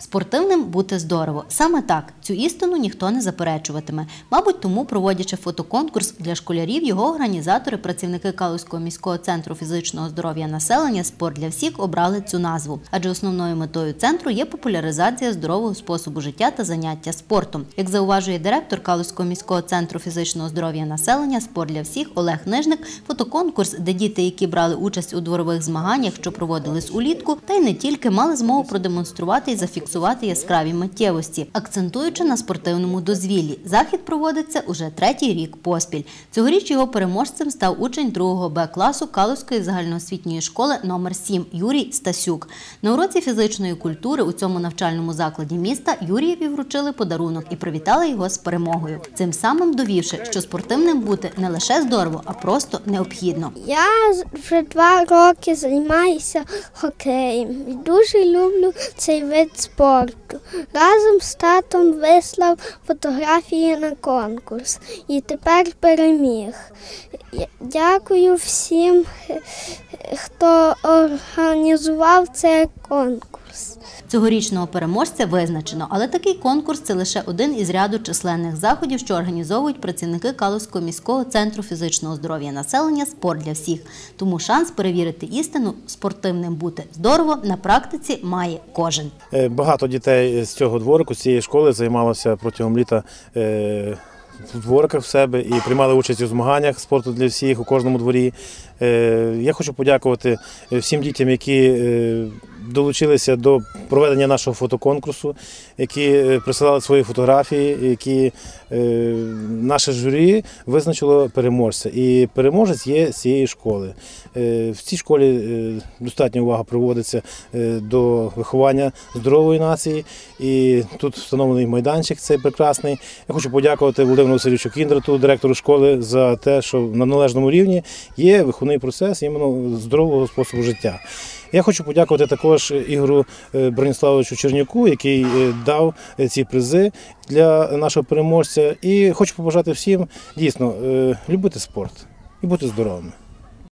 Спортивним бути здорово. Саме так цю істину ніхто не заперечуватиме. Мабуть, тому, проводячи фотоконкурс для школярів, його організатори, працівники Калузького міського центру фізичного здоров'я населення Спорт для всіх обрали цю назву. Адже основною метою центру є популяризація здорового способу життя та заняття спортом. Як зауважує директор Калузького міського центру фізичного здоров'я населення Спорт для всіх Олег Нижник, фотоконкурс, де діти, які брали участь у дворових змаганнях, що проводились улітку, та й не тільки мали змогу продемонструвати і зафіксувати яскраві миттєвості, акцентуючи на спортивному дозвіллі. Захід проводиться уже третій рік поспіль. Цьогоріч його переможцем став учень 2 Б класу Калузької загальноосвітньої школи номер 7 Юрій Стасюк. На уроці фізичної культури у цьому навчальному закладі міста Юрієві вручили подарунок і привітали його з перемогою. Цим самим довівши, що спортивним бути не лише здорово, а просто необхідно. Я вже два роки займаюся хокеєм і дуже люблю цей вид спорту. Разом з татом вислав фотографії на конкурс і тепер переміг. Дякую всім, хто організував цей конкурс. Цьогорічного переможця визначено, але такий конкурс це лише один із ряду численних заходів, що організовують працівники Калузького міського центру фізичного здоров'я населення Спорт для всіх. Тому шанс перевірити істину спортивним бути здорово на практиці має кожен. Е, Багато дітей з цього дворику, з цієї школи займалося протягом літа е, в двориках в себе і приймали участь у змаганнях спорту для всіх у кожному дворі. Е, Я хочу подякувати всім дітям, які долучилися до проведення нашого фотоконкурсу, які е, присилали свої фотографії, які е, наше журі визначило переможця. І переможець є з цієї школи. Е, В цій школі достатня увага проводиться е, до виховання здорової нації. І тут встановлений майданчик цей прекрасний. Я хочу подякувати Володимиру Васильовичу Кіндрату, директору школи, за те, що на належному рівні є виховний процес іменно здорового способу життя. Я хочу подякувати також Ігору е, Броніславовичу Чернюку, який е, дав е, ці призи для нашого переможця. І хочу побажати всім дійсно любити спорт і бути здоровими.